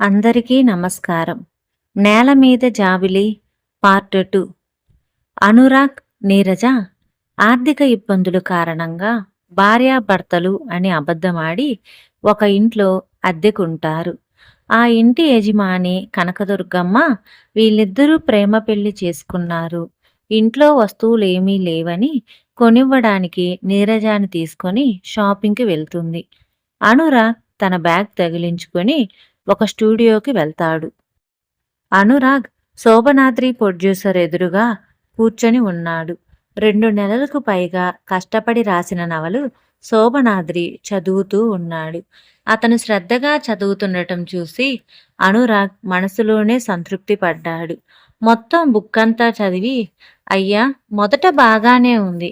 అందరికీ నమస్కారం. నేల మీద జాబిలి పార్ట్ టూ. అనురాగ్ నీరజ ఆర్థిక ఇబ్బందుల కారణంగా భార్యాభర్తలు అని అబద్ధమాడి ఒక ఇంట్లో అద్దెకుంటారు. ఆ ఇంటి యజమాని కనకదుర్గమ్మ వీళ్ళిద్దరూ ప్రేమ పెళ్ళి చేసుకున్నారు. ఇంట్లో వస్తువులు ఏమీ లేవని కొనివ్వడానికి నీరజాని తీసుకొని షాపింగ్కి వెళ్తుంది. అనురాగ్ తన బ్యాగ్ తగిలించుకొని ఒక స్టూడియోకి వెళ్తాడు. అనురాగ్ శోభనాద్రి ప్రొడ్యూసర్ ఎదురుగా కూర్చొని ఉన్నాడు. రెండు నెలలకు పైగా కష్టపడి రాసిన నవలు శోభనాద్రి చదువుతూ ఉన్నాడు. అతను శ్రద్ధగా చదువుతుండటం చూసి అనురాగ్ మనసులోనే సంతృప్తి పడ్డాడు. మొత్తం బుక్ అంతా చదివి అయ్యా మొదట బాగానే ఉంది.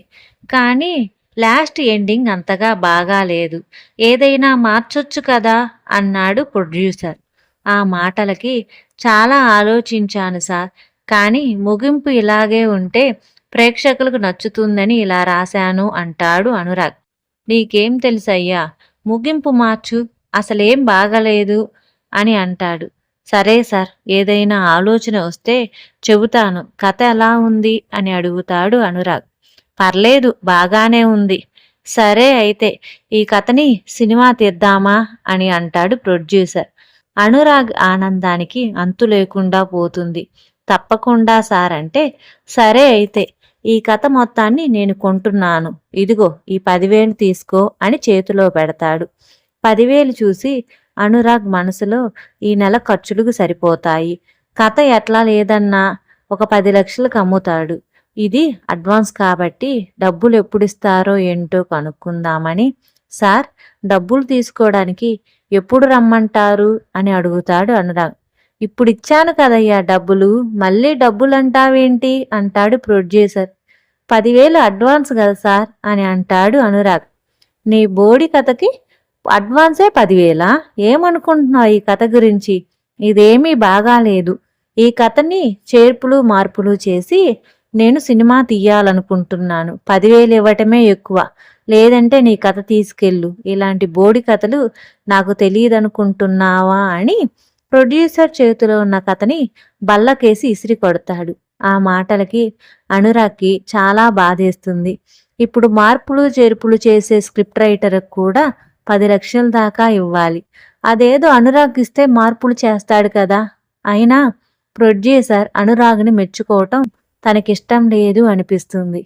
కానీ లాస్ట్ ఎండింగ్ అంతగా బాగాలేదు. ఏదైనా మార్చొచ్చు కదా? అన్నాడు ప్రొడ్యూసర్. ఆ మాటలకి చాలా ఆలోచించాను సార్. కానీ ముగింపు ఇలాగే ఉంటే ప్రేక్షకులకు నచ్చుతుందని ఇలా రాశాను అంటాడు అనురాగ్. నీకేం తెలుసయ్యా? ముగింపు మార్చు. అసలేం బాగలేదు అని అంటాడు. సరే సార్ ఏదైనా ఆలోచన వస్తే చెబుతాను. కథ ఎలా ఉంది? అని అడుగుతాడు అనురాగ్. పర్లేదు బాగానే ఉంది. సరే అయితే ఈ కథని సినిమా తీద్దామా? అని అంటాడు ప్రొడ్యూసర్. అనురాగ్ ఆనందానికి అంతు లేకుండా పోతుంది. తప్పకుండా సార్ అంటే సరే అయితే ఈ కథ మొత్తాన్ని నేను కొంటున్నాను. ఇదిగో ఈ పదివేలు తీసుకో అని చేతిలో పెడతాడు. పదివేలు చూసి అనురాగ్ మనసులో ఈ నెల ఖర్చులకు సరిపోతాయి. కథ ఎట్లా లేదన్నా ఒక పది లక్షలకు అమ్ముతాడు. ఇది అడ్వాన్స్ కాబట్టి డబ్బులు ఎప్పుడు ఇస్తారో ఏంటో కనుక్కుందామని. సార్ డబ్బులు తీసుకోవడానికి ఎప్పుడు రమ్మంటారు? అని అడుగుతాడు అనురాగ్. ఇప్పుడు ఇచ్చాను కదయ్యా డబ్బులు మళ్ళీ డబ్బులు అంటావేంటి అంటాడు ప్రొడ్యూసర్. పదివేలు అడ్వాన్స్ కదా సార్? అని అంటాడు అనురాగ్. నీ బోడి కథకి అడ్వాన్సే పదివేలా? ఏమనుకుంటున్నావు ఈ కథ గురించి? ఇదేమీ బాగాలేదు. ఈ కథని చేర్పులు మార్పులు చేసి నేను సినిమా తీయాలనుకుంటున్నాను. పదివేలు ఇవ్వటమే ఎక్కువ. లేదంటే నీ కథ తీసుకెళ్ళు. ఇలాంటి బోడి కథలు నాకు తెలియదనుకుంటున్నావా అని ప్రొడ్యూసర్ చేతిలో ఉన్న కథని బల్లకేసి ఇసిరి కొడతాడు. ఆ మాటలకి అనురాగ్కి చాలా బాధేస్తుంది. ఇప్పుడు మార్పులు చేర్పులు చేసే స్క్రిప్ట్ రైటర్కి కూడా పది లక్షల దాకా ఇవ్వాలి. అదేదో అనురాగ్ ఇస్తే మార్పులు చేస్తాడు కదా. అయినా ప్రొడ్యూసర్ అనురాగ్ని మెచ్చుకోవటం తనకిష్టం లేదు అనిపిస్తుంది.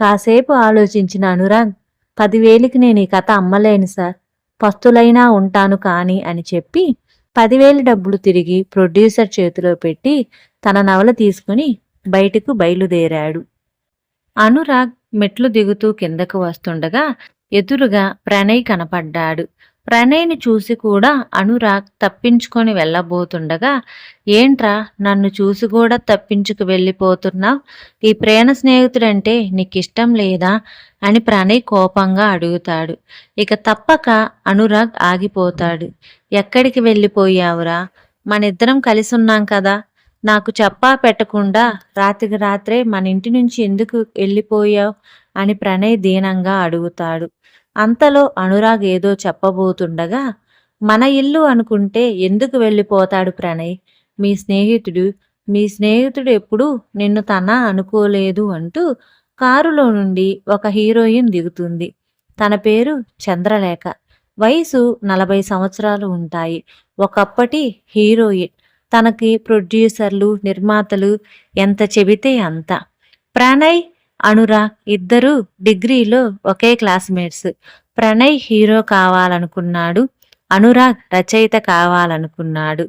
కాసేపు ఆలోచించిన అనురాగ్ పదివేలికి నేను ఈ కథ అమ్మలేను సార్. పస్తులైనా ఉంటాను కానీ అని చెప్పి పదివేలు డబ్బులు తిరిగి ప్రొడ్యూసర్ చేతిలో పెట్టి తన నవల తీసుకుని బయటకు బయలుదేరాడు. అనురాగ్ మెట్లు దిగుతూ కిందకు వస్తుండగా ఎదురుగా ప్రణయ్ కనపడ్డాడు. ప్రణయ్ని చూసి కూడా అనురాగ్ తప్పించుకొని వెళ్ళబోతుండగా ఏంట్రా నన్ను చూసి కూడా తప్పించుకు వెళ్ళిపోతున్నావు? ఈ ప్రేమ స్నేహితుడంటే నీకిష్టం లేదా? అని ప్రణయ్ కోపంగా అడుగుతాడు. ఇక తప్పక అనురాగ్ ఆగిపోతాడు. ఎక్కడికి వెళ్ళిపోయావురా? మనిద్దరం కలిసి ఉన్నాం కదా. నాకు చెప్పా పెట్టకుండా రాత్రికి రాత్రే మన ఇంటి నుంచి ఎందుకు వెళ్ళిపోయావు? అని ప్రణయ్ దీనంగా అడుగుతాడు. అంతలో అనురాగ్ ఏదో చెప్పబోతుండగా మన ఇల్లు అనుకుంటే ఎందుకు వెళ్ళిపోతాడు ప్రణయ్? మీ స్నేహితుడు మీ స్నేహితుడు ఎప్పుడు నిన్ను తన అనుకోలేదు అంటూ కారులో నుండి ఒక హీరోయిన్ దిగుతుంది. తన పేరు చంద్రలేఖ. వయసు నలభై సంవత్సరాలు ఉంటాయి. ఒకప్పటి హీరోయిన్. తనకి ప్రొడ్యూసర్లు నిర్మాతలు ఎంత చెబితే అంత. ప్రణయ్ అనురాగ్ ఇద్దరూ డిగ్రీలో ఒకే క్లాస్మేట్స్. ప్రణయ్ హీరో కావాలనుకున్నాడు. అనురాగ్ రచయిత కావాలనుకున్నాడు.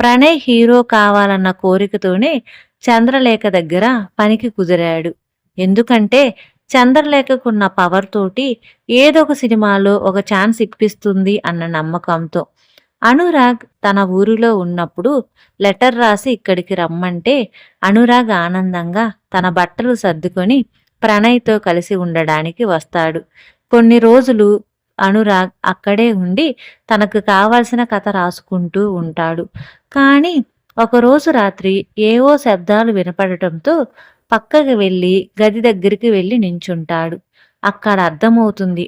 ప్రణయ్ హీరో కావాలన్న కోరికతోనే చంద్రలేఖ దగ్గర పనికి కుదిరాడు. ఎందుకంటే చంద్రలేఖకున్న పవర్ తోటి ఏదో ఒక సినిమాలో ఒక ఛాన్స్ ఇప్పిస్తుంది అన్న నమ్మకంతో. అనురాగ్ తన ఊరిలో ఉన్నప్పుడు లెటర్ రాసి ఇక్కడికి రమ్మంటే అనురాగ్ ఆనందంగా తన బట్టలు సర్దుకొని ప్రణయ్తో కలిసి ఉండడానికి వస్తాడు. కొన్ని రోజులు అనురాగ్ అక్కడే ఉండి తనకు కావాల్సిన కథ రాసుకుంటూ ఉంటాడు. కానీ ఒకరోజు రాత్రి ఏవో శబ్దాలు వినపడటంతో పక్కకి వెళ్ళి గది దగ్గరికి వెళ్ళి నించుంటాడు. అక్కడ అర్థమవుతుంది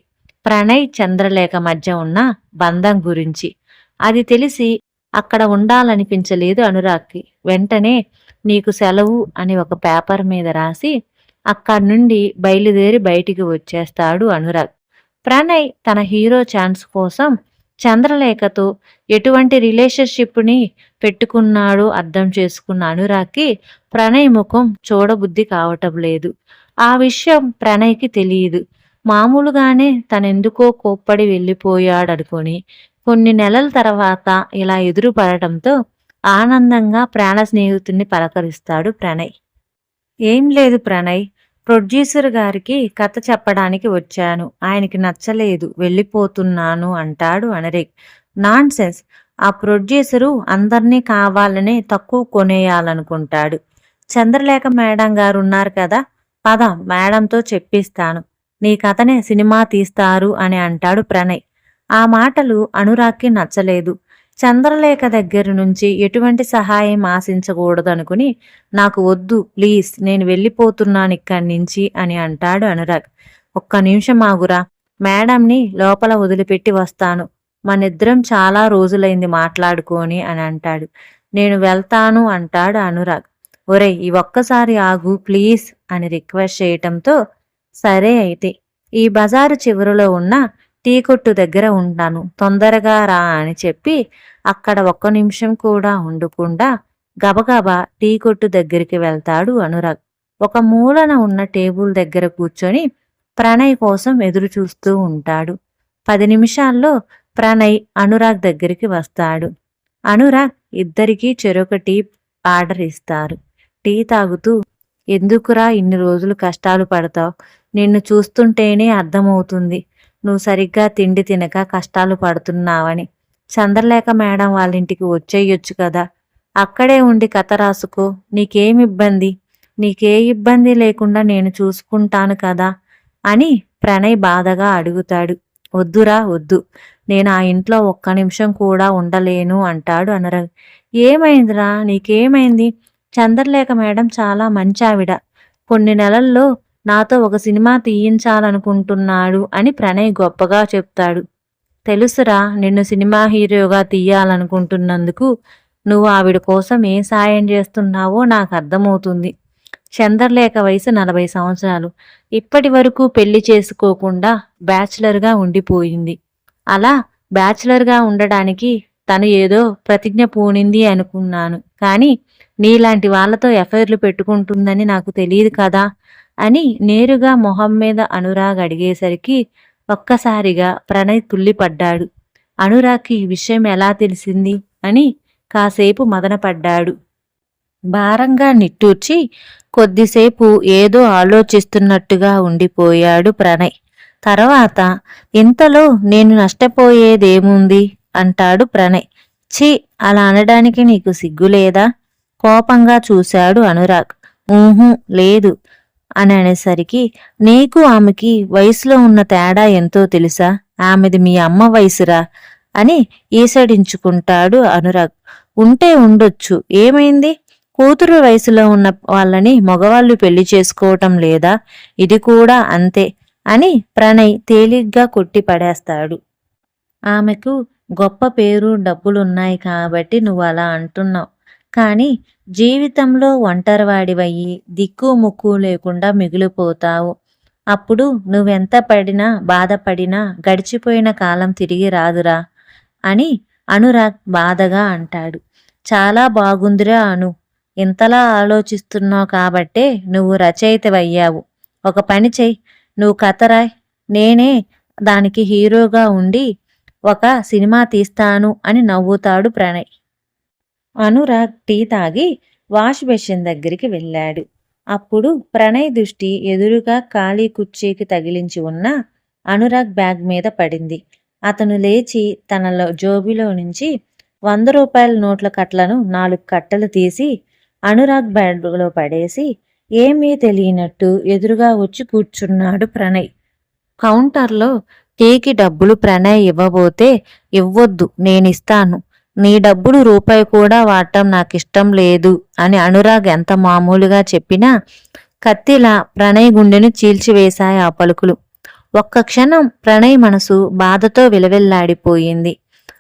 ప్రణయ్ చంద్రలేఖ మధ్య ఉన్న బంధం గురించి. అది తెలిసి అక్కడ ఉండాలనిపించలేదు అనురాగ్కి. వెంటనే నీకు సెలవు అని ఒక పేపర్ మీద రాసి అక్కడి నుండి బయలుదేరి బయటికి వచ్చేస్తాడు అనురాగ్. ప్రణయ్ తన హీరో ఛాన్స్ కోసం చంద్రలేఖతో ఎటువంటి రిలేషన్షిప్ని పెట్టుకున్నాడో అర్థం చేసుకున్న అనురాగ్కి ప్రణయ్ ముఖం చూడబుద్ధి కావటం లేదు. ఆ విషయం ప్రణయ్కి తెలియదు. మామూలుగానే తనెందుకో కోప్పడి వెళ్ళిపోయాడనుకొని కొన్ని నెలల తర్వాత ఇలా ఎదురుపడటంతో ఆనందంగా ప్రాణ స్నేహితుడిని పలకరిస్తాడు ప్రణయ్. ఏం లేదు ప్రణయ్ ప్రొడ్యూసర్ గారికి కథ చెప్పడానికి వచ్చాను. ఆయనకి నచ్చలేదు వెళ్ళిపోతున్నాను అంటాడు అనరేక్ నాన్ సెన్స్ ఆ ప్రొడ్యూసరు అందరినీ కావాలనే తక్కువ కొనేయాలనుకుంటాడు. చంద్రలేఖ మేడం గారు ఉన్నారు కదా పద మేడంతో చెప్పిస్తాను. నీ కథనే సినిమా తీస్తారు అని అంటాడు ప్రణయ్. ఆ మాటలు అనురాగ్కి నచ్చలేదు. చంద్రలేఖ దగ్గర నుంచి ఎటువంటి సహాయం ఆశించకూడదనుకుని నాకు వద్దు ప్లీజ్ నేను వెళ్ళిపోతున్నాను ఇక్కడి నుంచి అని అంటాడు అనురాగ్. ఒక్క నిమిషం ఆగురా మేడంని లోపల వదిలిపెట్టి వస్తాను. మనిద్దరం చాలా రోజులైంది మాట్లాడుకొని అని అంటాడు. నేను వెళ్తాను అంటాడు అనురాగ్. ఒరేయ్ ఈ ఒక్కసారి ఆగు ప్లీజ్ అని రిక్వెస్ట్ చేయటంతో సరే అయితే ఈ బజారు చివరిలో ఉన్న టీ కొట్టు దగ్గర ఉంటాను తొందరగా రా అని చెప్పి అక్కడ ఒక్క నిమిషం కూడా ఉండకుండా గబగబా టీ కొట్టు దగ్గరికి వెళ్తాడు అనురాగ్. ఒక మూలన ఉన్న టేబుల్ దగ్గర కూర్చొని ప్రణయ్ కోసం ఎదురు చూస్తూ ఉంటాడు. పది నిమిషాల్లో ప్రణయ్ అనురాగ్ దగ్గరికి వస్తాడు. అనురాగ్ ఇద్దరికీ చెరొక టీ ఆర్డర్ ఇస్తారు. టీ తాగుతూ ఎందుకురా ఇన్ని రోజులు కష్టాలు పడతావు? నిన్ను చూస్తుంటేనే అర్థమవుతుంది. నువ్వు సరిగ్గా తిండి తినక కష్టాలు పడుతున్నావని. చంద్రలేఖ మేడం వాళ్ళ ఇంటికి వచ్చేయొచ్చు కదా. అక్కడే ఉండి కథ రాసుకో. నీకేం ఇబ్బంది? నీకే ఇబ్బంది లేకుండా నేను చూసుకుంటాను కదా అని ప్రణయ్ బాధగా అడుగుతాడు. వద్దురా వద్దు. నేను ఆ ఇంట్లో ఒక్క నిమిషం కూడా ఉండలేను అంటాడు అనురాగ్. ఏమైందిరా? నీకేమైంది? చంద్రలేఖ మేడం చాలా మంచి ఆవిడ కొన్ని నెలల్లో నాతో ఒక సినిమా తీయించాలనుకుంటున్నాడు అని ప్రణయ్ గొప్పగా చెప్తాడు. తెలుసురా నిన్ను సినిమా హీరోగా తీయాలనుకుంటున్నందుకు నువ్వు ఆవిడ కోసం ఏ సాయం చేస్తున్నావో నాకు అర్థమవుతుంది. చంద్రలేఖ వయసు నలభై సంవత్సరాలు. ఇప్పటి వరకు పెళ్ళి చేసుకోకుండా బ్యాచులర్గా ఉండిపోయింది. అలా బ్యాచులర్గా ఉండడానికి తను ఏదో ప్రతిజ్ఞ పూనింది అనుకున్నాను. కానీ నీలాంటి వాళ్ళతో ఎఫైర్లు పెట్టుకుంటుందని నాకు తెలియదు కదా. అని నేరుగా మొహం మీద అనురాగ్ అడిగేసరికి ఒక్కసారిగా ప్రణయ్ తుల్లిపడ్డాడు. అనురాగ్కి ఈ విషయం ఎలా తెలిసింది అని కాసేపు మదనపడ్డాడు. భారంగా నిట్టూర్చి కొద్దిసేపు ఏదో ఆలోచిస్తున్నట్టుగా ఉండిపోయాడు ప్రణయ్. తర్వాత ఇంతలో నేను నష్టపోయేదేముంది? అంటాడు ప్రణయ్. ఛీ అలా అనడానికి నీకు సిగ్గులేదా? కోపంగా చూశాడు అనురాగ్. ఊహు లేదు. అని అనేసరికి నీకు ఆమెకి వయసులో ఉన్న తేడా ఎంతో తెలుసా? ఆమెది మీ అమ్మ వయసురా? అని ఈసడించుకుంటాడు అనురాగ్. ఉంటే ఉండొచ్చు. ఏమైంది? కూతురు వయసులో ఉన్న వాళ్ళని మగవాళ్ళు పెళ్ళి చేసుకోవటం లేదా? ఇది కూడా అంతే అని ప్రణయ్ తేలిగ్గా కొట్టి పడేస్తాడు. ఆమెకు గొప్ప పేరు డబ్బులున్నాయి కాబట్టి నువ్వు అలా అంటున్నావు. కానీ జీవితంలో ఒంటరివాడివయ్యి దిక్కు ముక్కు లేకుండా మిగిలిపోతావు. అప్పుడు నువ్వెంత పడినా బాధపడినా గడిచిపోయిన కాలం తిరిగి రాదురా అని అనురాగ్ బాధగా అంటాడు. చాలా బాగుందిరా అను. ఇంతలా ఆలోచిస్తున్నావు కాబట్టే నువ్వు రచయితవయ్యావు. ఒక పని చెయ్యి నువ్వు కథరాయ్ నేనే దానికి హీరోగా ఉండి ఒక సినిమా తీస్తాను అని నవ్వుతాడు ప్రణయ్. అనురాగ్ టీ తాగి వాష్ బేసిన్ దగ్గరికి వెళ్ళాడు. అప్పుడు ప్రణయ్ దృష్టి ఎదురుగా ఖాళీ కుర్చీకి తగిలించి ఉన్న అనురాగ్ బ్యాగ్ మీద పడింది. అతను లేచి తన జోబిలో నుంచి వంద రూపాయల నోట్ల కట్టలను నాలుగు కట్టలు తీసి అనురాగ్ బ్యాగ్లో పడేసి ఏమీ తెలియనట్టు ఎదురుగా వచ్చి కూర్చున్నాడు ప్రణయ్. కౌంటర్లో టీకి డబ్బులు ప్రణయ్ ఇవ్వబోతే ఇవ్వొద్దు నేనిస్తాను. నీ డబ్బులు రూపాయి కూడా వాడటం నాకిష్టం లేదు అని అనురాగ్ ఎంత మామూలుగా చెప్పినా కత్తిలా ప్రణయ్ గుండెను చీల్చివేశాయి ఆ పలుకులు. ఒక్క క్షణం ప్రణయ్ మనసు బాధతో విలవిల్లాడిపోయింది.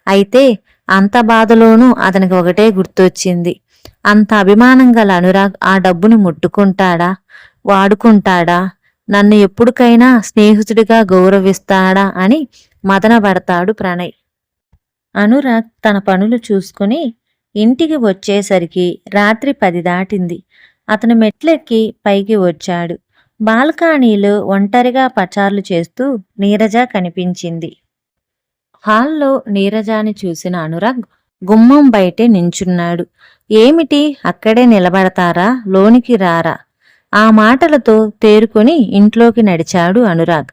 అయితే అంత బాధలోనూ అతనికి ఒకటే గుర్తొచ్చింది. అంత అభిమానం గల అనురాగ్ ఆ డబ్బును ముట్టుకుంటాడా? వాడుకుంటాడా? నన్ను ఎప్పుడుకైనా స్నేహితుడిగా గౌరవిస్తాడా? అని మదనపడతాడు ప్రణయ్. అనురాగ్ తన పనులు చూసుకుని ఇంటికి వచ్చేసరికి రాత్రి పది దాటింది. అతను మెట్లెక్కి పైకి వచ్చాడు. బాల్కానీలో ఒంటరిగా పచార్లు చేస్తూ నీరజ కనిపించింది. హాల్లో నీరజాని చూసిన అనురాగ్ గుమ్మం బయటే నించున్నాడు. ఏమిటి? అక్కడే నిలబడతారా? లోనికి రారా? ఆ మాటలతో తేరుకొని ఇంట్లోకి నడిచాడు అనురాగ్.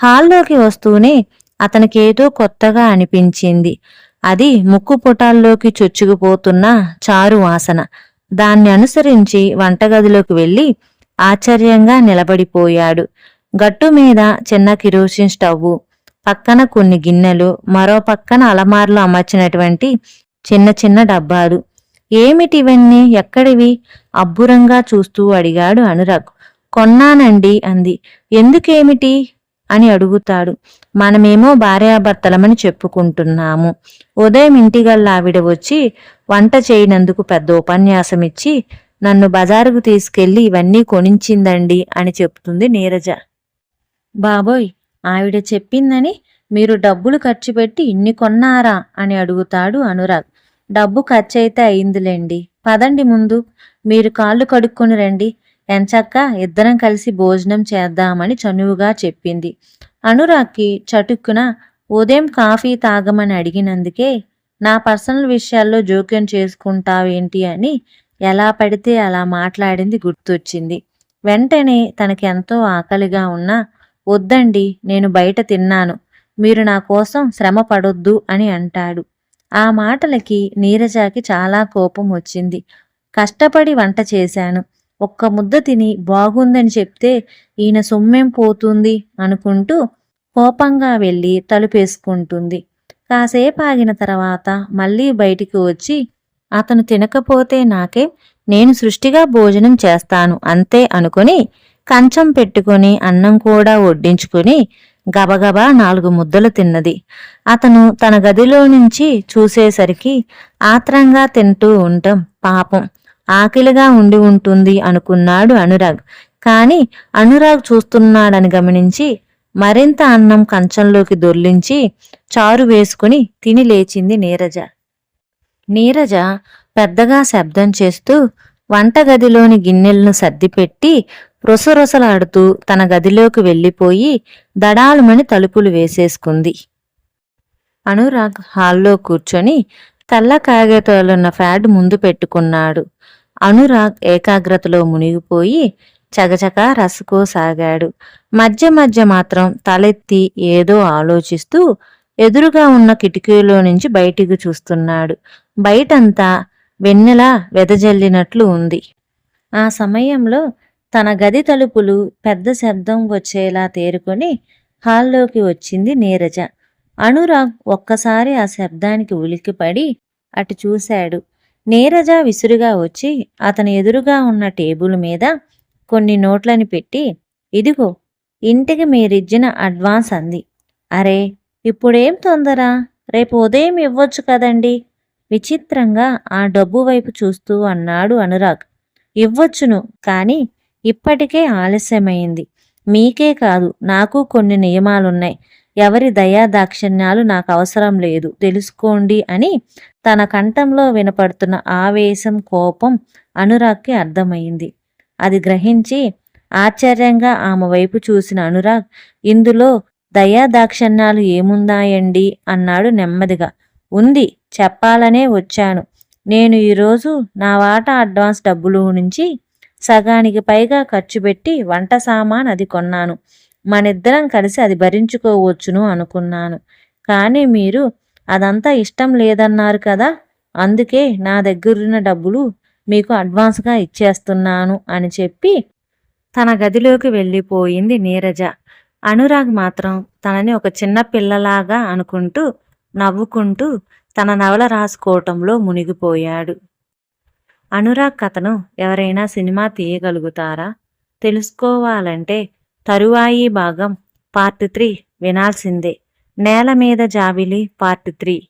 హాల్లోకి వస్తూనే అతనికేదో కొత్తగా అనిపించింది. అది ముక్కు పుటాల్లోకి చొచ్చుకుపోతున్న చారు వాసన. దాన్ని అనుసరించి వంటగదిలోకి వెళ్ళి ఆశ్చర్యంగా నిలబడిపోయాడు. గట్టు మీద చిన్న కిరోసిన్ స్టవ్వు పక్కన కొన్ని గిన్నెలు మరో పక్కన అలమార్లో అమర్చినటువంటి చిన్న చిన్న డబ్బాలు. ఏమిటివన్నీ ఎక్కడివి? అబ్బురంగా చూస్తూ అడిగాడు అనురాగ్. కొన్నానండి అంది. ఎందుకేమిటి? అని అడుగుతాడు. మనమేమో భార్యాభర్తలమని చెప్పుకుంటున్నాము. ఉదయం ఇంటిగల్లా ఆవిడ వచ్చి వంట చేయనందుకు పెద్ద ఉపన్యాసం ఇచ్చి నన్ను బజారుకు తీసుకెళ్ళి ఇవన్నీ కొనించిందండి అని చెప్తుంది నీరజ. బాబోయ్ ఆవిడ చెప్పిందని మీరు డబ్బులు ఖర్చు పెట్టి ఇన్ని కొన్నారా అని అడుగుతాడు అనురాగ్. డబ్బు ఖర్చయితే అయిందిలేండి. పదండి ముందు. మీరు కాళ్ళు కడుక్కొని రండి. ఎంచక్క ఇద్దరం కలిసి భోజనం చేద్దామని చనువుగా చెప్పింది. అనురాగ్కి చటుక్కున ఉదయం కాఫీ తాగమని అడిగినందుకే నా పర్సనల్ విషయాల్లో జోక్యం చేసుకుంటావేంటి అని ఎలా పడితే అలా మాట్లాడింది గుర్తొచ్చింది. వెంటనే తనకెంతో ఆకలిగా ఉన్నా వద్దండి నేను బయట తిన్నాను మీరు నా కోసం శ్రమ పడొద్దు అని అంటాడు. ఆ మాటలకి నీరజాకి చాలా కోపం వచ్చింది. కష్టపడి వంట చేశాను ఒక్క ముద్ద తిని బాగుందని చెప్తే ఈయన సొమ్మేం పోతుంది అనుకుంటూ కోపంగా వెళ్ళి తలుపేసుకుంటుంది. కాసేపు ఆగిన తర్వాత మళ్ళీ బయటికి వచ్చి అతను తినకపోతే నాకే నేను సృష్టిగా భోజనం చేస్తాను అంతే అనుకుని కంచం పెట్టుకుని అన్నం కూడా వడ్డించుకుని గబగబా నాలుగు ముద్దలు తిన్నది. అతను తన గదిలో నుంచి చూసేసరికి ఆత్రంగా తింటూ ఉండటం పాపం. ఆకలిగా ఉండి ఉంటుంది అనుకున్నాడు అనురాగ్. కాని అనురాగ్ చూస్తున్నాడని గమనించి మరింత అన్నం కంచంలోకి దొర్లించి చారు వేసుకుని తిని లేచింది నీరజ. నీరజ పెద్దగా శబ్దం చేస్తూ వంటగదిలోని గిన్నెలను సర్దిపెట్టి రొసరొసలాడుతూ తన గదిలోకి వెళ్ళిపోయి దడాలుమని తలుపులు వేసేసుకుంది. అనురాగ్ హాల్లో కూర్చొని తెల్ల కాగితాలున్న ఫ్యాడ్ ముందు పెట్టుకున్నాడు. అనురాగ్ ఏకాగ్రతలో మునిగిపోయి చగచక రసుకోసాగాడు. మధ్య మధ్య మాత్రం తలెత్తి ఏదో ఆలోచిస్తూ ఎదురుగా ఉన్న కిటికీలో నుంచి బయటికి చూస్తున్నాడు. బయటంతా వెన్నెలా వెదజల్లినట్లు ఉంది. ఆ సమయంలో తన గది తలుపులు పెద్ద శబ్దం వచ్చేలా తేరుకొని హాల్లోకి వచ్చింది నీరజ. అనురాగ్ ఒక్కసారి ఆ శబ్దానికి ఉలిక్కిపడి అటు చూశాడు. నీరజ విసురుగా వచ్చి అతని ఎదురుగా ఉన్న టేబుల్ మీద కొన్ని నోట్లని పెట్టి ఇదిగో ఇంటికి మీరిచ్చిన అడ్వాన్స్ అంది. అరే ఇప్పుడేం తొందర? రేపు ఉదయం ఇవ్వచ్చు కదండి విచిత్రంగా ఆ డబ్బు వైపు చూస్తూ అన్నాడు అనురాగ్. ఇవ్వచ్చును కానీ ఇప్పటికే ఆలస్యమైంది. మీకే కాదు నాకు కొన్ని నియమాలున్నాయి. ఎవరి దయా దాక్షిణ్యాలు నాకు అవసరం లేదు. తెలుసుకోండి అని తన కంఠంలో వినపడుతున్న ఆవేశం కోపం అనురాగ్కి అర్థమైంది. అది గ్రహించి ఆశ్చర్యంగా ఆమె వైపు చూసిన అనురాగ్ ఇందులో దయా దాక్షిణ్యాలు ఏముందాయండి అన్నాడు నెమ్మదిగా. ఉంది చెప్పాలనే వచ్చాను. నేను ఈరోజు నా వాటా అడ్వాన్స్ డబ్బులు నుంచి సగానికి పైగా ఖర్చు పెట్టి వంట సామాన్ అది కొన్నాను. మనిద్దరం కలిసి అది భరించుకోవచ్చును అనుకున్నాను. కానీ మీరు అదంతా ఇష్టం లేదన్నారు కదా అందుకే నా దగ్గరున్న డబ్బులు మీకు అడ్వాన్స్గా ఇచ్చేస్తున్నాను అని చెప్పి తన గదిలోకి వెళ్ళిపోయింది నీరజ. అనురాగ్ మాత్రం తనని ఒక చిన్న పిల్లలాగా అనుకుంటూ నవ్వుకుంటూ తన నవల రాసుకోవటంలో మునిగిపోయాడు. అనురాగ్ కథను ఎవరైనా సినిమా తీయగలుగుతారా? తెలుసుకోవాలంటే తరువాయి భాగం పార్ట్ త్రీ వినాల్సిందే. నేల మీద జాబిలి పార్ట్ త్రీ.